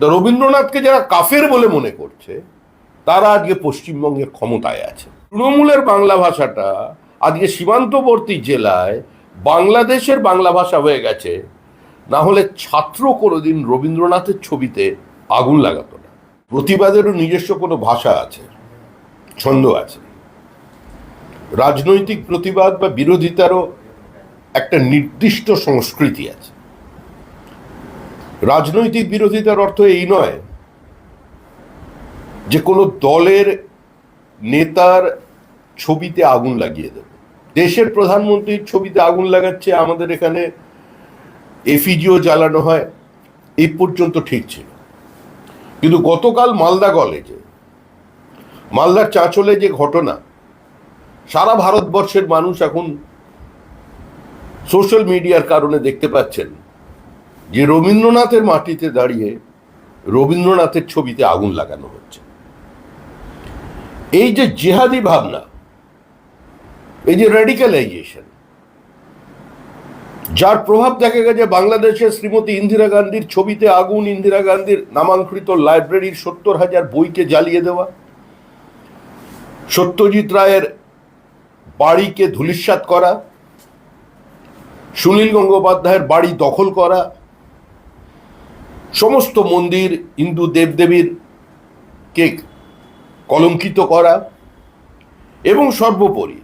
তো রবীন্দ্রনাথকে যারা কাফের বলে মনে করছে, তারা আজকে পশ্চিমবঙ্গের ক্ষমতায় আছে। তৃণমূলের বাংলা ভাষাটা আজকে সীমান্তবর্তী জেলায় বাংলাদেশের বাংলা ভাষা হয়ে গেছে, না হলে ছাত্র কোনোদিন রবীন্দ্রনাথের ছবিতে আগুন লাগাতো না। প্রতিবাদেরও নিজস্ব কোনো ভাষা আছে, ছন্দ আছে। রাজনৈতিক প্রতিবাদ বা বিরোধিতারও একটা নির্দিষ্ট সংস্কৃতি আছে। রাজনৈতিক বিরোধিতার অর্থ এই নয় যে কোনো দলের নেতার ছবিতে আগুন লাগিয়ে দেবে। দেশের প্রধানমন্ত্রীর ছবিতে আগুন লাগাচ্ছে আমাদের এখানে এফিজিও জ্বালানো হয় এই পর্যন্ত ঠিক ছিল। কিন্তু গতকাল মালদা কলেজে, মালদার চাঁচলে যে ঘটনা, সারা ভারতবর্ষের মানুষ এখন সোশ্যাল মিডিয়ার কারণে দেখতে পাচ্ছেন যে রবীন্দ্রনাথের মাটিতে দাঁড়িয়ে রবীন্দ্রনাথের ছবিতে আগুন লাগানো হচ্ছে। এই যে জেহাদি ভাবনা, এই যে রেডিক্যালাইজেশন যার প্রভাব দেখা গেছে বাংলাদেশের শ্রীমতী ইন্দিরা গান্ধীর ছবিতে আগুন, ইন্দিরা গান্ধীর নামাঙ্কৃত লাইব্রেরির সত্তর হাজার বইকে জ্বালিয়ে দেওয়া, সত্যজিৎ রায়ের বাড়িকে ধূলিসাৎ করা, সুনীল গঙ্গোপাধ্যায়ের বাড়ি দখল করা সমস্ত মন্দির হিন্দু দেবদেবীর কে কলঙ্কিত করা এবং সর্বোপরি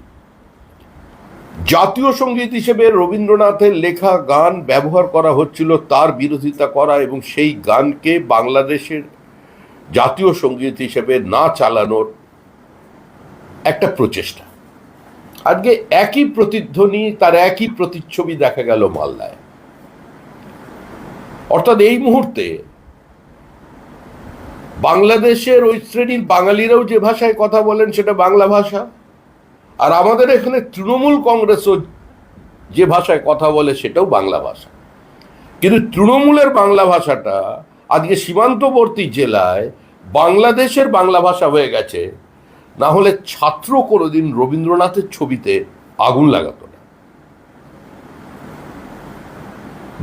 জাতীয় সংগীত হিসেবে রবীন্দ্রনাথের লেখা গান ব্যবহার করা হচ্ছিল তার বিরোধিতা করা এবং সেই গানকে বাংলাদেশের জাতীয় সংগীত হিসেবে না চালানোর একটা প্রচেষ্টা। আজকে একই প্রতিধ্বনি, তার একই প্রতিচ্ছবি দেখা গেল মালদায়। অর্থাৎ এই মুহূর্তে বাংলাদেশের ওই শ্রেণির বাঙালিরাও যে ভাষায় কথা বলেন সেটা বাংলা ভাষা। আর আমাদের এখানে তৃণমূল কংগ্রেসও যে ভাষায় কথা বলে সেটাও বাংলা ভাষা। কিন্তু তৃণমূলের বাংলা ভাষাটা আজকে সীমান্তবর্তী জেলায় বাংলাদেশের বাংলা ভাষা হয়ে গেছে, না হলে ছাত্র কোনোদিন রবীন্দ্রনাথের ছবিতে আগুন লাগাতো না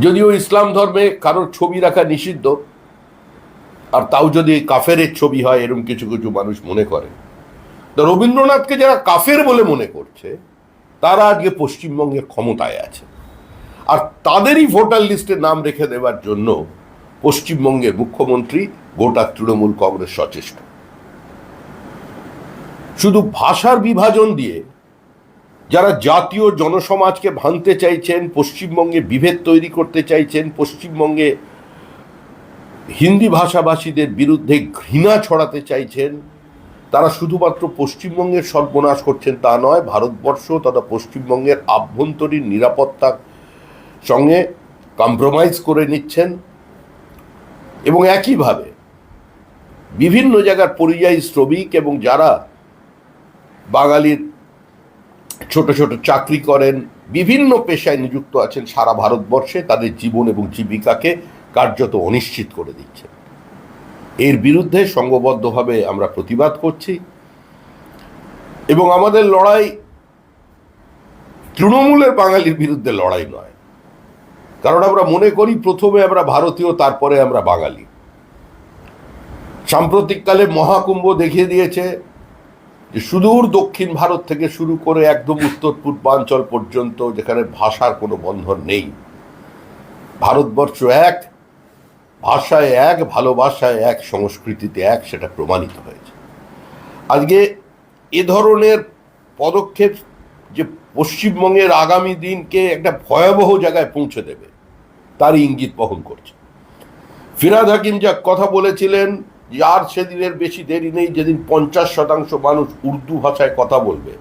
যদিও ইসলাম ধর্মে কারোর ছবি রাখা নিষিদ্ধ, আর তাও যদি কাফেরের ছবি হয় এরকম কিছু কিছু মানুষ মনে করে। তো রবীন্দ্রনাথকে যারা কাফের বলে মনে করছে, তারা আজকে পশ্চিমবঙ্গের ক্ষমতায় আছে। আর তাদেরই ভোটার লিস্টে নাম রেখে দেওয়ার জন্য পশ্চিমবঙ্গের মুখ্যমন্ত্রী গোটা তৃণমূল কংগ্রেস সচেষ্ট। শুধু ভাষার বিভাজন দিয়ে যারা জাতীয় জনসমাজকে ভাঙতে চাইছেন, পশ্চিমবঙ্গে বিভেদ তৈরি করতে চাইছেন, পশ্চিমবঙ্গে হিন্দি ভাষাভাষীদের বিরুদ্ধে ঘৃণা ছড়াতে চাইছেন, তারা শুধুমাত্র পশ্চিমবঙ্গের সর্বনাশ করছেন তা নয়, ভারতবর্ষ তথা পশ্চিমবঙ্গের আভ্যন্তরীণ নিরাপত্তার সঙ্গে কম্প্রোমাইজ করে নিচ্ছেন এবং একইভাবে বিভিন্ন জায়গার পরিযায়ী শ্রমিক এবং যারা বাঙালির ছোট ছোট চাকরি করেন, বিভিন্ন পেশায় নিযুক্ত আছেন সারা ভারতবর্ষে, তাদের জীবন এবং জীবিকাকে কার্যত অনিশ্চিত করে দিচ্ছে এর বিরুদ্ধে সংঘবদ্ধভাবে আমরা প্রতিবাদ করছি এবং আমাদের লড়াই তৃণমূলের বাঙালির বিরুদ্ধে লড়াই নয়। কারণ আমরা মনে করি প্রথমে আমরা ভারতীয়, তারপরে আমরা বাঙালি। সাম্প্রতিককালে মহাকুম্ভ দেখিয়ে দিয়েছে সুদূর দক্ষিণ ভারত থেকে শুরু করে একদম উত্তর পূর্বাঞ্চল পর্যন্ত যেখানে ভাষার কোনো বন্ধন নেই। ভারতবর্ষ এক, ভাষায় এক, ভালোবাসায় এক, সংস্কৃতিতে এক, সেটা প্রমাণিত হয়েছে। আজকে এ ধরনের পদক্ষেপ যে পশ্চিমবঙ্গের আগামী দিনকে একটা ভয়াবহ জায়গায় পৌঁছে দেবে তার ইঙ্গিত বহন করছে। ফিরাদ হাকিম যা কথা বলেছিলেন আর সেদিনের বেশি দেরি নেই যেদিন পঞ্চাশ শতাংশ মানুষ উর্দু ভাষায় কথা বলবে।